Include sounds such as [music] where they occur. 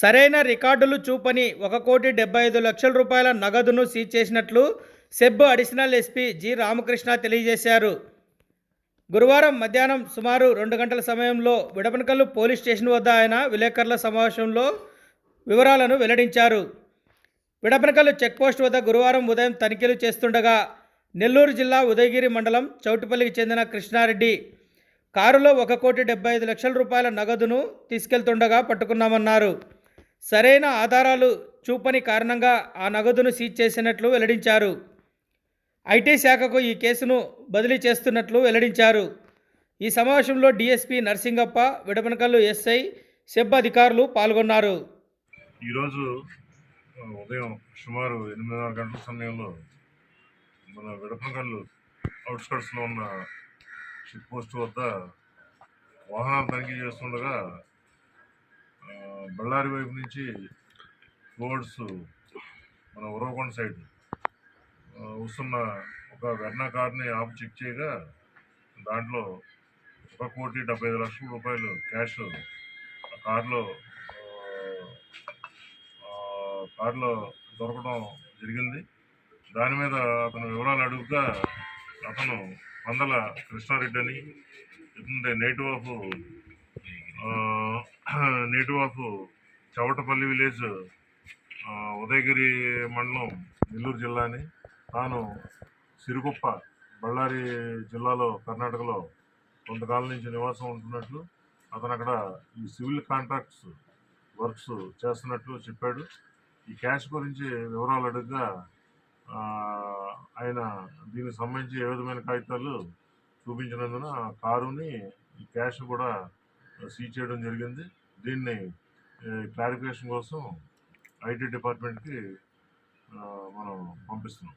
సరైన రికార్డులు చూపని ఒక కోటి డెబ్బై ఐదు లక్షల రూపాయల నగదును సీజ్ చేసినట్లు SEB additional SP G Ramakrishna తెలియజేశారు. గురువారం మధ్యాహ్నం సుమారు రెండు గంటల సమయంలో విడపనకల్లు పోలీస్ స్టేషన్ వద్ద ఆయన విలేకరుల సమావేశంలో వివరాలను వెల్లడించారు. విడపనకల్లు చెక్పోస్ట్ వద్ద గురువారం ఉదయం తనిఖీలు చేస్తుండగా నెల్లూరు జిల్లా ఉదయగిరి మండలం చౌటుపల్లికి చెందిన కృష్ణారెడ్డి కారులో ఒక కోటి డెబ్బై ఐదు లక్షల రూపాయల నగదును తీసుకెళ్తుండగా పట్టుకున్నామన్నారు. సరైన ఆధారాలు చూపని కారణంగా ఆ నగదును సీజ్ చేసినట్లు వెల్లడించారు. ఐటీ శాఖకు ఈ కేసును బదిలీ చేస్తున్నట్లు వెల్లడించారు. ఈ సమావేశంలో DSP Narsingappa Vidapanakallu SI SEB అధికారులు పాల్గొన్నారు. ఈరోజు ఉదయం సుమారు ఎనిమిదిన్నర గంటల సమయంలో మన విడపనకల్లు అవుట్స్కట్స్లో ఉన్న చెక్ పోస్ట్ వద్ద వాహనాలు తనిఖీ చేస్తుండగా బళ్ళారి వైపు నుంచి రోడ్స్ మన ఉరవకొండ సైడ్ వస్తున్న ఒక వెర్నా కార్ని ఆపు చెక్ చేయగా దాంట్లో ఒక కోటి డెబ్బై ఐదు లక్షల రూపాయలు క్యాష్ ఆ కార్లో కార్లో దొరకడం జరిగింది. దాని మీద అతను వివరాలు అడుగుగా అతను పందల కృష్ణారెడ్డి అని native of [clears throat] native of Chavatapalli village Udayagiri మండలం నెల్లూరు జిల్లా అని తాను సిరుగుప్ప బళ్ళారి జిల్లాలో కర్ణాటకలో కొంతకాలం నుంచి నివాసం ఉంటున్నట్లు అతను అక్కడ ఈ సివిల్ కాంట్రాక్ట్స్ వర్క్స్ చేస్తున్నట్లు చెప్పాడు. ఈ క్యాష్ గురించి వివరాలు అడుగుగా ఆయన దీనికి సంబంధించి ఏ విధమైన కాగితాలు చూపించినందున కారుని ఈ క్యాష్ కూడా సీజ్ చేయడం జరిగింది. దీన్ని క్లారిఫికేషన్ కోసం ఐటీ డిపార్ట్మెంట్కి మనం పంపిస్తున్నాం.